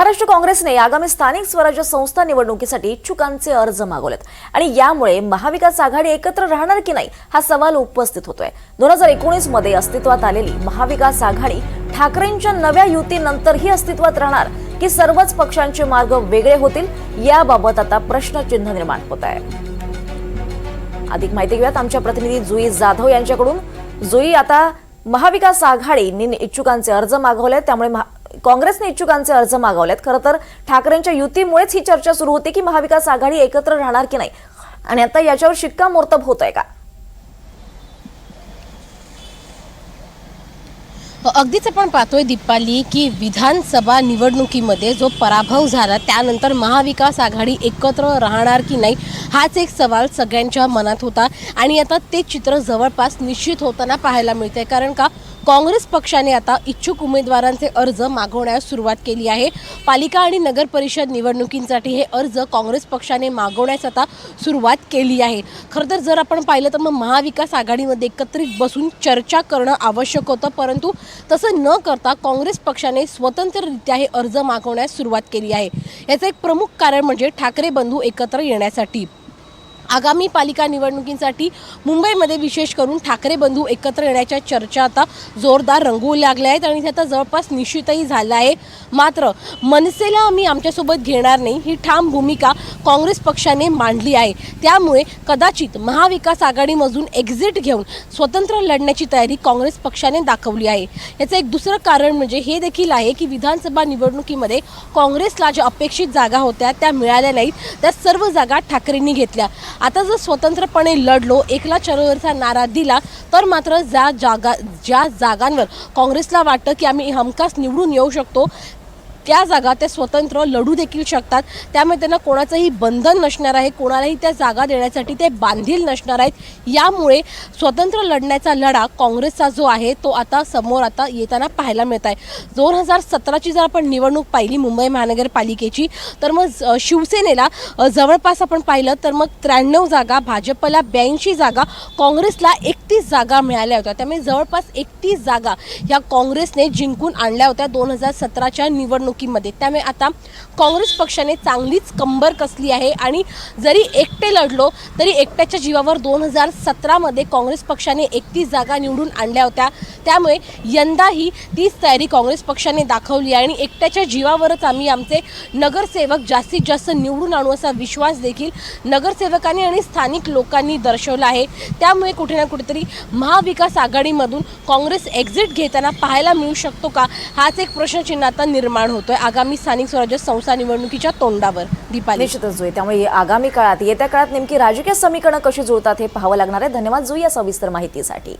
महाराष्ट्र काँग्रेसने आगामी स्थानिक स्वराज्य संस्था निवडणुकीसाठी इच्छुकांचे अर्ज मागवलेत. आणि यामुळे महाविकास आघाडी एकत्र राहणार की नाही हा सवाल उपस्थित होतोय. दोन हजार एकोणीसमध्ये अस्तित्वात आलेली महाविकास आघाडी ठाकरेंच्या नव्या युतीनंतरही अस्तित्वात राहणार की सर्वच पक्षांचे मार्ग वेगळे होतील याबाबत आता प्रश्नचिन्ह निर्माण होत आहे. अधिक माहिती घेऊयात आमच्या प्रतिनिधी जुई जाधव यांच्याकडून. जुई आता महाविकास आघाडीने इच्छुकांचे अर्ज मागवले त्यामुळे महा- काँग्रेसने इच्छुकांचे अर्ज मागवलेत. खरं तर ठाकरेंच्या युतीमुळेच ही चर्चा सुरू होती की महाविकास आघाडी एकत्र राहणार की नाही? आणि आता याच्यावर शिक्कामोर्तब होत आहे का? अगदीच आपण पाहतोय दीपाली की विधानसभा निवडणुकीमध्ये जो पराभव झाला त्यानंतर महाविकास आघाडी एकत्र राहणार की नाही हाच एक सवाल सगळ्यांच्या मनात होता. आणि आता ते चित्र जवळपास निश्चित होताना पाहायला मिळते कारण का? काँग्रेस पक्षाने आता इच्छुक उमेदवारांचे अर्ज मागवण्यास सुरुवात केली आहे. पालिका आणि नगर परिषद निवडणुकींसाठी हे अर्ज काँग्रेस पक्षाने मागवण्यास आता सुरुवात केली आहे. खरं तर जर आपण पाहिलं तर मग महाविकास आघाडीमध्ये एकत्रित बसून चर्चा करणं आवश्यक होतं परंतु तसं न करता काँग्रेस पक्षाने स्वतंत्ररित्या हे अर्ज मागवण्यास सुरुवात केली आहे. याचं एक प्रमुख कारण म्हणजे ठाकरे बंधू एकत्र येण्यासाठी. आगामी पालिका निवडणुकींसाठी मुंबईमध्ये विशेष करून ठाकरे बंधू एकत्र येण्याच्या चर्चा आता जोरदार रंगवू लागल्या आहेत आणि त्याचा जवळपास निश्चितही झाला आहे. मात्र मनसेला आम्ही आमच्यासोबत घेणार नाही ही ठाम भूमिका काँग्रेस पक्षाने मांडली आहे. त्यामुळे कदाचित महाविकास आघाडीमधून एक्झिट घेऊन स्वतंत्र लढण्याची तयारी काँग्रेस पक्षाने दाखवली आहे. याचं एक दुसरं कारण म्हणजे हे देखील आहे की विधानसभा निवडणुकीमध्ये काँग्रेसला ज्या अपेक्षित जागा होत्या त्या मिळाल्या नाहीत. त्या सर्व जागा ठाकरेंनी घेतल्या. आता जर स्वतंत्रपणे लढलो एकला चरोवरचा नारा दिला तर मात्र ज्या जागा ज्या जागांवर काँग्रेसला वाटतं की आम्ही हमखास निवडून येऊ शकतो त्या जागा ते स्वतंत्र लढू देखील शकतात. त्यामुळे त्यांना कोणाचंही बंधन नसणार आहे कोणालाही त्या जागा देण्यासाठी ते बांधील नसणार आहेत. यामुळे स्वतंत्र लढण्याचा लढा काँग्रेसचा जो आहे तो आता समोर आता येताना पाहायला मिळत आहे. दोन हजार सतराची जर आपण निवडणूक पाहिली मुंबई महानगरपालिकेची तर मग शिवसेनेला जवळपास आपण पाहिलं तर मग त्र्याण्णव जागा भाजपला ब्याऐंशी जागा काँग्रेसला एकतीस जागा मिळाल्या होत्या. त्यामुळे जवळपास एकतीस जागा ह्या काँग्रेसने जिंकून आणल्या होत्या दोन हजार सतराच्या निवडणूक निवडणुकीमध्ये त्यामुळे आता काँग्रेस पक्षाने चांगलीच कंबर कसली आहे आणि जरी एकटे लढलो तरी एकट्याच्या जीवावर दोन हजार सतरामध्ये काँग्रेस पक्षाने एकतीस जागा निवडून आणल्या होत्या. त्यामुळे यंदाही तीच तयारी काँग्रेस पक्षाने दाखवली आहे आणि एकट्याच्या जीवावरच आम्ही आमचे नगरसेवक जास्तीत जास्त निवडून आणू असा विश्वास देखील नगरसेवकांनी आणि स्थानिक लोकांनी दर्शवला आहे. त्यामुळे कुठे ना कुठेतरी महाविकास आघाडीमधून काँग्रेस एक्झिट घेताना पाहायला मिळू शकतो का? हाच एक प्रश्नचिन्ह आता निर्माण होतोय आगामी स्थानिक स्वराज्य संस्था निवडणुकीच्या तोंडावर दीपाली. निश्चितच जुई. त्यामुळे आगामी काळात येत्या काळात नेमकी राजकीय समीकरणं कशी जुळतात हे पाहावं लागणार आहे. धन्यवाद जुई या सविस्तर माहितीसाठी.